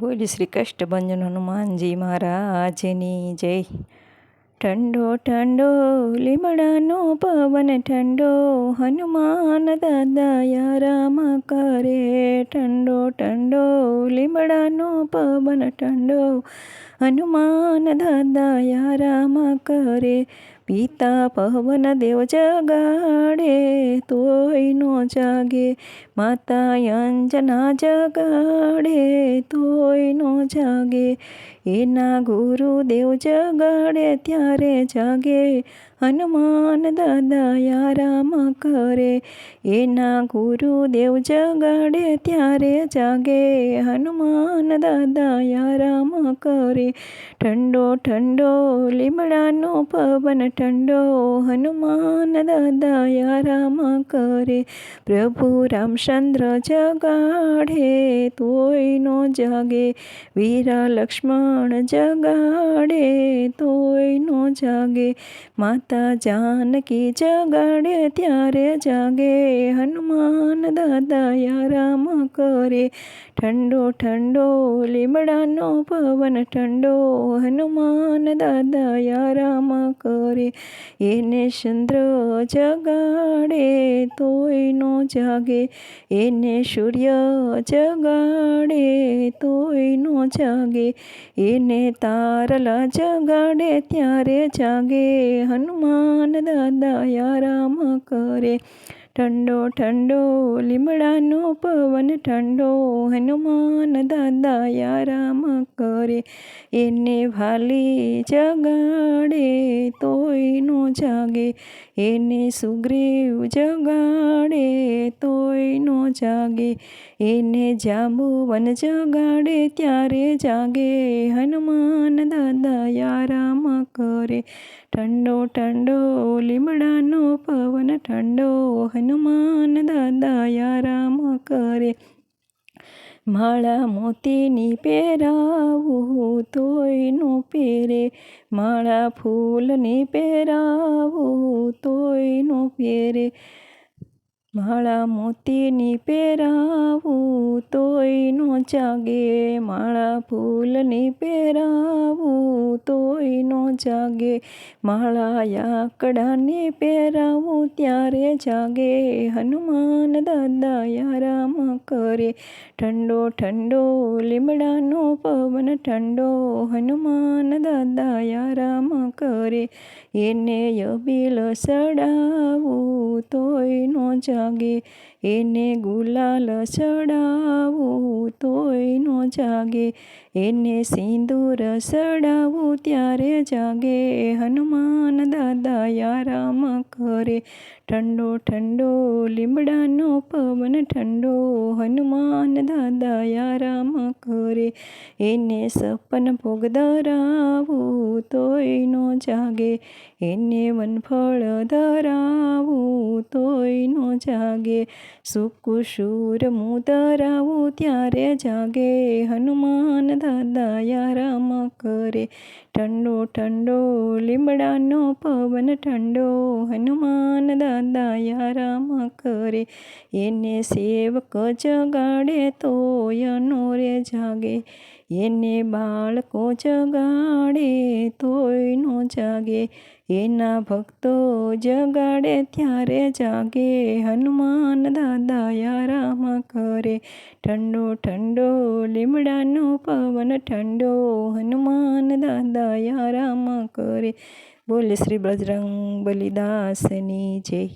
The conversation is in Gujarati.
બોલી શ્રી કષ્ટભંજન હનુમાનજી મહારાજની જય. ઠંડો ઠંડો, લીમડાનો પવન ઠંડો, હનુમાન દાદા યારામ કરે. ઠંડો ઠંડો, લીમડાનો પવન ઠંડો હનુમાન દાદા યારામ કરે પિતા પવન દેવ જગાડે તોય નો જાગે માતા અંજના જગાડે તોય નો જાગે એના ગુરુદેવ જગાડે ત્યારે જાગે હનુમાન દાદા રામ કરે એના ગુરુદેવ જગાડે ત્યારે જાગે હનુમાન દાદા રામ કરે ઠંડો ઠંડો લીમડાનો પવન ઠંડો હનુમાન દાદા રામ કરે પ્રભુ રામચંદ્ર જગાડે તોય નો જાગે વીરા લક્ષ્મણ જગાડે તોય નો જાગે માતા જાનકી જગાડે ત્યારે જાગે, હનુમાન દાદા યારામ કરે. ઠંડો ઠંડો લીમડાનો પવન, ઠંડો હનુમાન દાદા યારામ કરે. એને ચંદ્ર જગાડે તોય નો જાગે, એને સૂર્ય જગાડે તોય નો જાગે. એને તારલા જગાડે ત્યારે જાગે, હનુમાન દાદા યારામ કરે ઠંડો ઠંડો લીમડાનો પવન ઠંડો હનુમાન દાદા યારામ કરે એને ભાલી જગાડે તોય નો જાગે એને સુગ્રીવ જગાડે તોય નો જાગે એને જાંબુવન જગાડે ત્યારે જાગે હનુમાન દાદા યારામ કરે ઠંડો ઠંડો લીમડાનો પવન ઠંડો હનુમાન દાદા યારામ કરે માળા મોતીની પહેરાવું તોય નો પહેરે માળા ફૂલની પહેરાવું તોય નો પહેરે માળા મોતીની પહેરાવું જાગે, માળા ફૂલની પહેરાવું તોય નો જાગે. માળા યાકડાને પહેરાવું ત્યારે જાગે, હનુમાન દાદા યારામ કરે. ઠંડો ઠંડો લીમડાનો પવન, ઠંડો હનુમાન દાદા યારામ કરે. એને અબીલ સડાવું તોય નો જાગે. એને ગુલાલ ચડાવું નો જાગે, એને સિંદૂર સડાવું ત્યારે જાગે. હનુમાન દાદા યારામ કરે, ઠંડો ઠંડો લીમડાનો પવન ઠંડો. હનુમાન દાદા યારામ કરે, એને સપન ભોગ ધરાવું તોય જાગે. એને વનફળ ધરાવું તોય નો જાગે. સુકુશૂર મુદરાવું ત્યારે જાગે. હનુમાન દાદા યારામ કરે. ઠંડો ઠંડો લીમડાનો પવન ઠંડો. હનુમાન દાદા યારામ કરે. એને સેવક જગાડે તોય નો રે જાગે. એને બાળકો જગાડે તોય નો જાગે, એના ભક્તો જગાડે ત્યારે જાગે, હનુમાન દાદા યારામાં કરે. ઠંડો ઠંડો, લીમડાનો પવન, ઠંડો, હનુમાન દાદા યારામાં કરે. બોલે શ્રી બજરંગ બલિદાસની જય.